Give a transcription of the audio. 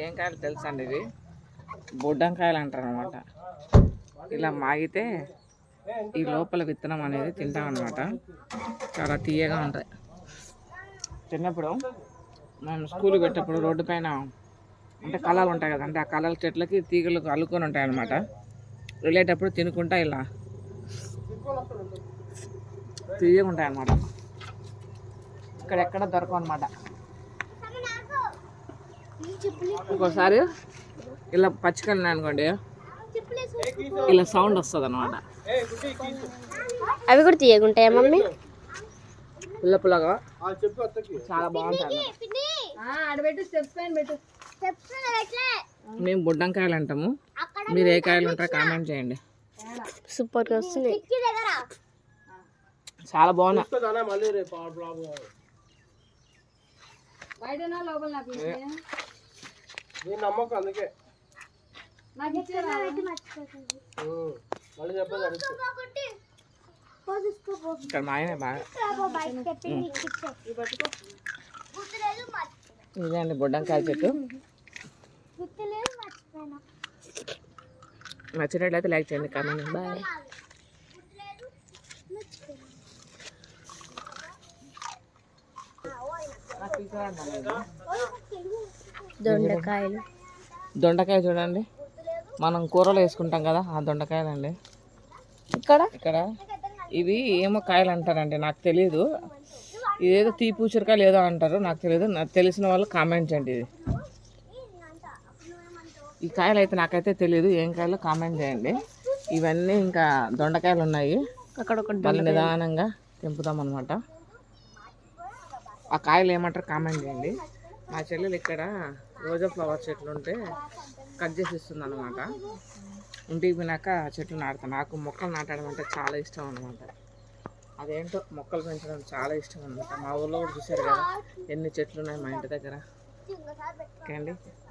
ఏం కాయలు తెలుసా అండి ఇవి బొడ్డంకాయలు అంటారు అనమాట ఇలా మాగితే ఈ లోపల విత్తనం అనేది తింటాం అనమాట చాలా తీయగా ఉంటాయి. చిన్నప్పుడు మనం స్కూల్ పెట్టేప్పుడు రోడ్డు పైన అంటే కళలు ఉంటాయి కదా అంటే ఆ కళల చెట్లకి తీగలు అల్లుకొని ఉంటాయి అనమాట వెళ్ళేటప్పుడు తినుకుంటా ఇలా తీయగా ఉంటాయి అనమాట ఇక్కడ ఎక్కడ దొరకవు అనమాట ఇంకోసారి ఇలా పచ్చికల్ని అనుకోండి. ఇలా సౌండ్ వస్తుంది అనమాట అవి కూడా తీయగుంటాయా మమ్మీ? పుల్ల పుల్లగా. చాలా బాగుంటుంది మేము బుడ్డంకాయలు అంటాము. మీరు ఏ కాయలు ఉంటారో కామెంట్ చేయండి. సూపర్గా వస్తున్నాయి. చాలా బాగున్నాయి నమ్మకం అందుకే. మళ్ళీ చెప్పేది ఇక్కడ మా ఆయనే బాగా. ఇదే అండి బుడ్డంకాయ చెట్టు. నచ్చినట్లయితే లైక్ చేయండి కామెంట్ బాయ్. దొండకాయలు. దొండకాయ చూడండి. మనం కూరలో వేసుకుంటాం కదా ఆ దొండకాయలు అండి ఇక్కడ? ఇక్కడ ఇవి ఏమో కాయలు అంటారండి నాకు తెలియదు ఇదేదో తీపి ఉసిరికాయలు ఏదో అంటారు నాకు తెలియదు నాకు తెలిసిన వాళ్ళు కామెంట్ చేయండి ఇది. ఈ కాయలు అయితే నాకైతే తెలియదు ఏం కాయలు కామెంట్ చేయండి. ఇవన్నీ ఇంకా దొండకాయలు ఉన్నాయి. అక్కడ మళ్ళీ నిదానంగా తెంపుదాం అనమాట ఆ కాయలు ఏమంటారు కామెంట్ చేయండి. మా చెల్లెలు ఇక్కడ రోజా ఫ్లవర్ చెట్లు ఉంటే కట్ చేసి ఇస్తుంది అనమాట ఇంటికి పోయినాక చెట్లు నాటుతాను. నాకు మొక్కలు నాటడం అంటే చాలా ఇష్టం అనమాట అదేంటో మొక్కలు పెంచడం చాలా ఇష్టం అనమాట మా ఊళ్ళో కూడా చూసారు కదా ఎన్ని చెట్లు ఉన్నాయి మా ఇంటి దగ్గర. ఓకే అండి.